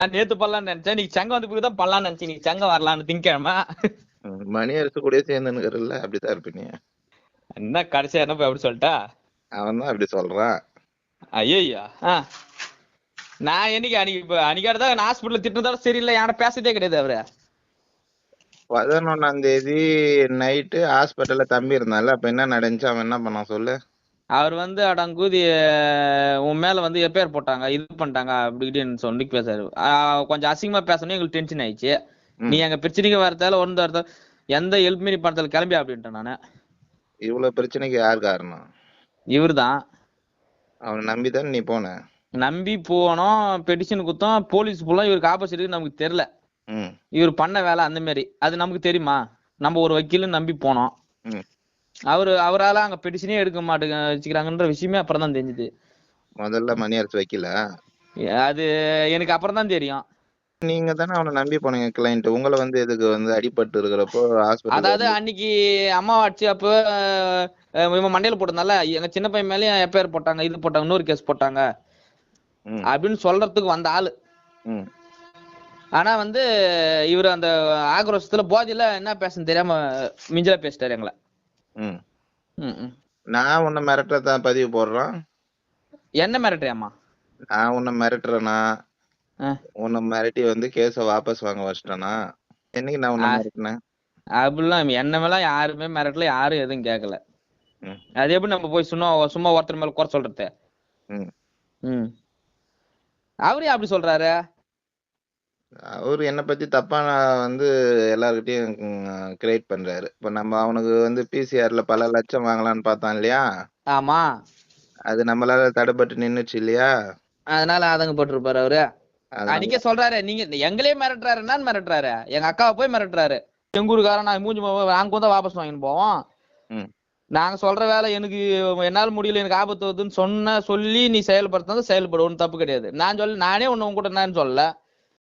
நான் நேத்து பண்ணலாம்னு நினைச்சேன். நீ சங்கம் வந்து போய் தான் பண்ணலாம்னு நினைச்சேன். நீ சங்கம் வரலான்னு திங்கக்கிழமை. ம், மணி அரசு கூடயே சேர்ந்துன்னுக்கிறல்ல அப்படித்தான் இருப்ப நீ என்ன கடைசியா என்ன போய் அப்படி சொல்லிட்டா? அவன் தான் அப்படி சொல்றான். ஐயா நான் என்னைக்கு அன்னைக்கு இப்ப அன்னைக்காடு தான் ஹாஸ்பிட்டல் திட்டுறதால சரியில்லை. யார்ட்ட பேசதே கிடையாது அவரு. பதினொன்னாம் தேதி நைட்டு ஹாஸ்பிட்டல்ல தம்பி இருந்தான்ல அப்ப என்ன நடந்துச்சு? அவன் என்ன பண்ணான்? சொல்லு. அவர் வந்து அடங்கூதி உன் மேல வந்து எப்பேர் போட்டாங்க? இது பண்ணிட்டாங்க? அப்படி இப்படின்னு சொல்லி பேசாரு. கொஞ்சம் அசிங்கமா பேசணும் எங்களுக்கு டென்ஷன் ஆயிடுச்சு. நீ எங்க பிரச்சனைக்கு வரதால ஒன்று வரதால எந்த ஹெல்ப் மீறி படத்துல கிளம்பி அப்படின்ட்டேன் நானு. இவ்வளவு பிரச்சனைக்கு யார் காரணம்? இவர்தான். அவனை நம்பி தானே நீ போன? நம்பி போனோம் பெட்டிஷன் குத்தோம் போலீஸ் ஃபுல்லா இவருக்கு ஆப்போசிட் நமக்கு தெரியல. ம். இவர் பண்ண வேலை அந்த மாதிரி அது நமக்கு தெரியுமா? நம்ம ஒரு வக்கீல்னு நம்பி போனோம். ம். அவரு அவரால அங்க பெட்டிஷனே எடுக்க மாட்டேங்க வச்சுக்கிறாங்கன்ற விஷயமே அப்புறம் தான் தெரிஞ்சுது. முதல்ல மணி அரசு வைக்கல. அது எனக்கு அப்புறம் தான் தெரியும். நீங்க தானே அவனை நம்பி போனீங்க கிளைண்ட் உங்களை வந்து எதுக்கு வந்து அடிபட்டு இருக்கிறப்போ அதாவது அன்னைக்கு அம்மா ஆச்சு அப்போ இவன் மண்டையில போட்டதுனால எங்க சின்ன பையன் மேலயும் எப்பேர் போட்டாங்க இது போட்டாங்க இன்னொரு கேஸ் போட்டாங்க. அப்படின்னு சொல்றதுக்கு வந்த ஆளு. ம். ஆனா வந்து இவர் அந்த ஆக்ரோஷத்துல போதையில என்ன பேசணும் தெரியாம மிஞ்சலா பேசிட்டாரு எங்களை. ம். ம். நான் உன்னை மிரட்டுறதான் பதிவு போடுறான் என்ன மிரட்டுறியாம்மா? நான் உன்னை மிரட்டுறேனா. உன்னை மிரட்டி வந்து கேஸ வாபஸ் வாங்க வச்சிட்டேனா? என்னைக்கு நான் உன்னை. மிரட்டினேன்? அப்படிலாம் என்ன மேல யாருமே மிரட்டல யாரும் எதுவும் கேட்கல ம். அது எப்படி நம்ம போய் சும்மா சும்மா ஒருத்தர் மேல குறை சொல்றது? ம். ம். அவரே அப்படி சொல்றாரு? அவர் என்னை பத்தி தப்பா நான் வந்து எல்லார்கிட்டயும் கிரியேட் பண்றாரு. இப்ப நம்ம அவனுக்கு வந்து பிசிஆர்ல பல லட்சம் வாங்கலாம்னு பார்த்தான் இல்லையா? ஆமா. அது நம்மளால தடைப்பட்டு நின்னுச்சு இல்லையா? அதனால ஆதங்க போட்டிருப்பாரு அவரு. அன்னைக்கே சொல்றாரு நீங்க எங்களே மிரட்டுறாரு. என்னன்னு மிரட்டுறாரு. எங்க அக்காவை போய் மிரட்டுறாரு. எங்க ஊருக்காரன் நான் மூஞ்சி நாங்க வந்து வாபஸ் வாங்கின்னு போவோம். நாங்க சொல்ற வேலை எனக்கு என்னால முடியல எனக்கு ஆபத்து வருதுன்னு சொன்ன சொல்லி நீ செயல்படுத்தினது செயல்படு. ஒன்றும் தப்பு கிடையாது. நான் சொல்ல நானே உங்க கூட என்னன்னு சொல்லல.